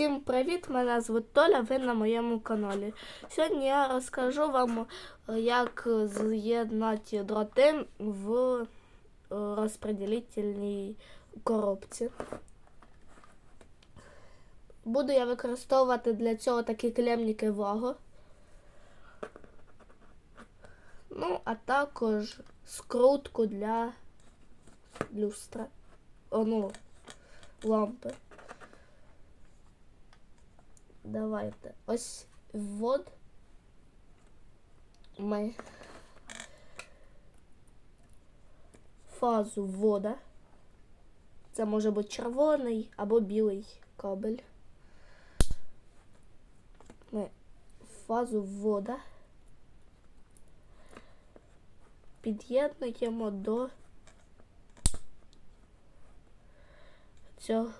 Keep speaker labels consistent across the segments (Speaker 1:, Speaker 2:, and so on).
Speaker 1: Всім привіт! Мене звуть Толя, ви на моєму каналі. Сьогодні я розкажу вам, е, як з'єднати дроти в е, розподілительній коробці. Буду я використовувати для цього такі клемники Ваго. Ну, а також скрутку для люстра. О, ну, лампи. Давайте. Ось ввод. Ми фазу ввода. Це може бути червоний або білий кабель. Ми фазу ввода під'єднуємо до цього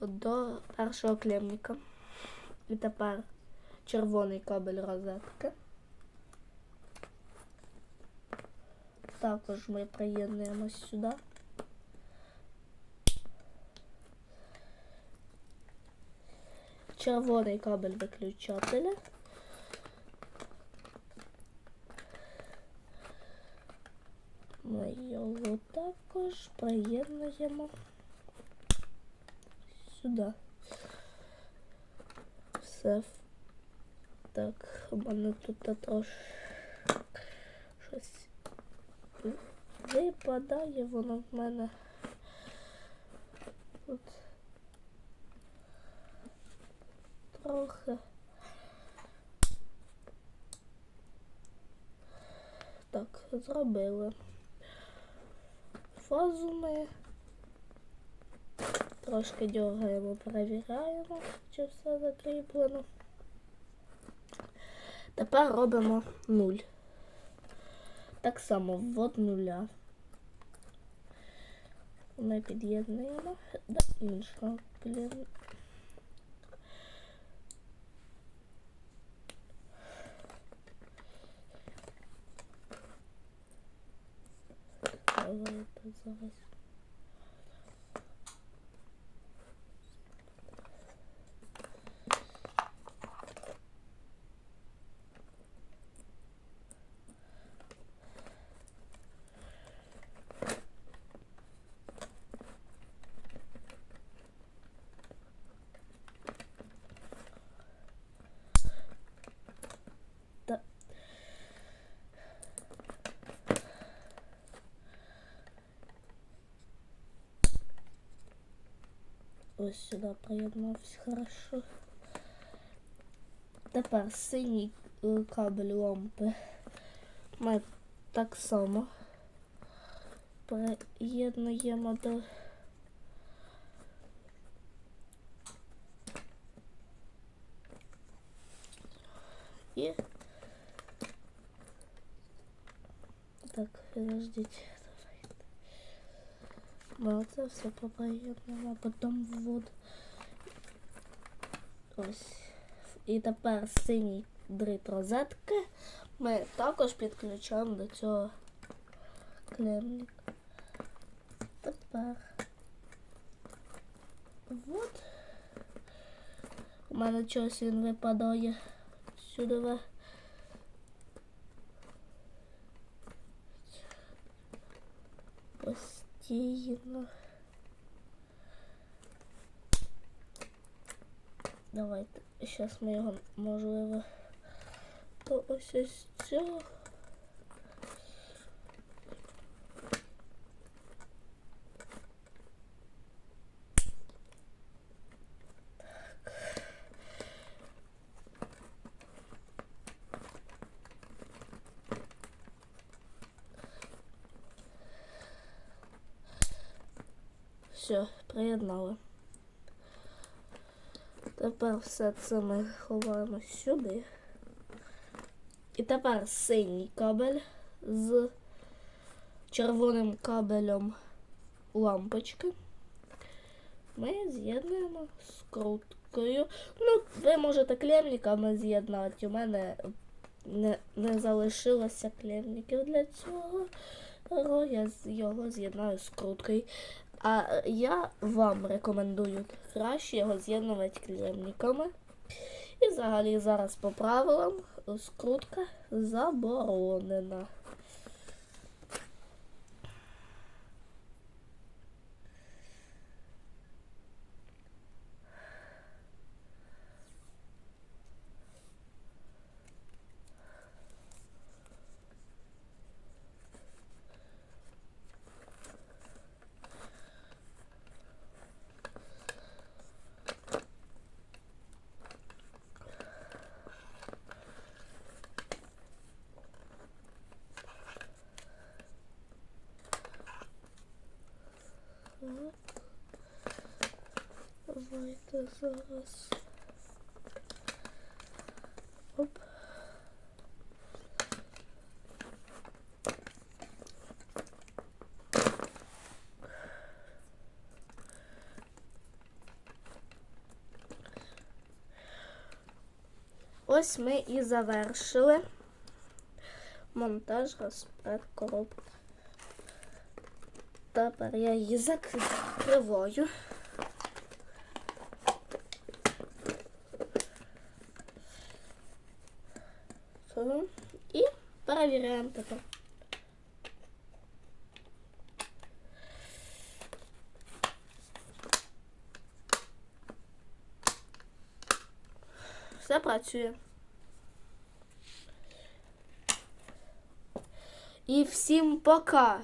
Speaker 1: до першого клемника. І тепер червоний кабель розетки. Також ми приєднуємо сюди. Червоний кабель виключателя. Ми його також приєднуємо сюди. Все. Так, у мене тут трошки щось випадає, воно в мене тут трохи. Так, зробили. Фазу ми трошки дергаємо, перевіряємо, чи все закріплено. Тепер робимо нуль. Так само ввод нуля. Ми під'єднуємо до іншого клієнта. Давайте зараз. Ось сюди приєднався хорошо. Тепер синій е, кабель лампи ми так само приєднуємо до і так, подождіть. Оце все поприєднуємо, потім ввод. Ось. І тепер синій дріт розетки ми також підключаємо до цього клемника. Тепер вот. У мене чогось він випадає сюди. Постійно. Давайте. Зараз ми його можливо. То ось ось цього. Все, приєднали. Тепер все це ми ховаємо сюди. І тепер синій кабель з червоним кабелем лампочки. Ми з'єднуємо скруткою. Ну, ви можете клемниками з'єднати. У мене не, не залишилося клемників для цього. Я його з'єднаю скруткою. А я вам рекомендую краще його з'єднувати клемниками. І взагалі зараз по правилам скрутка заборонена. Давайте зараз. Оп. Ось ми і завершили монтаж розпред коробки. Тепер я її закриваю. Все. І перевіряємо тепер. Все працює. І всім пока!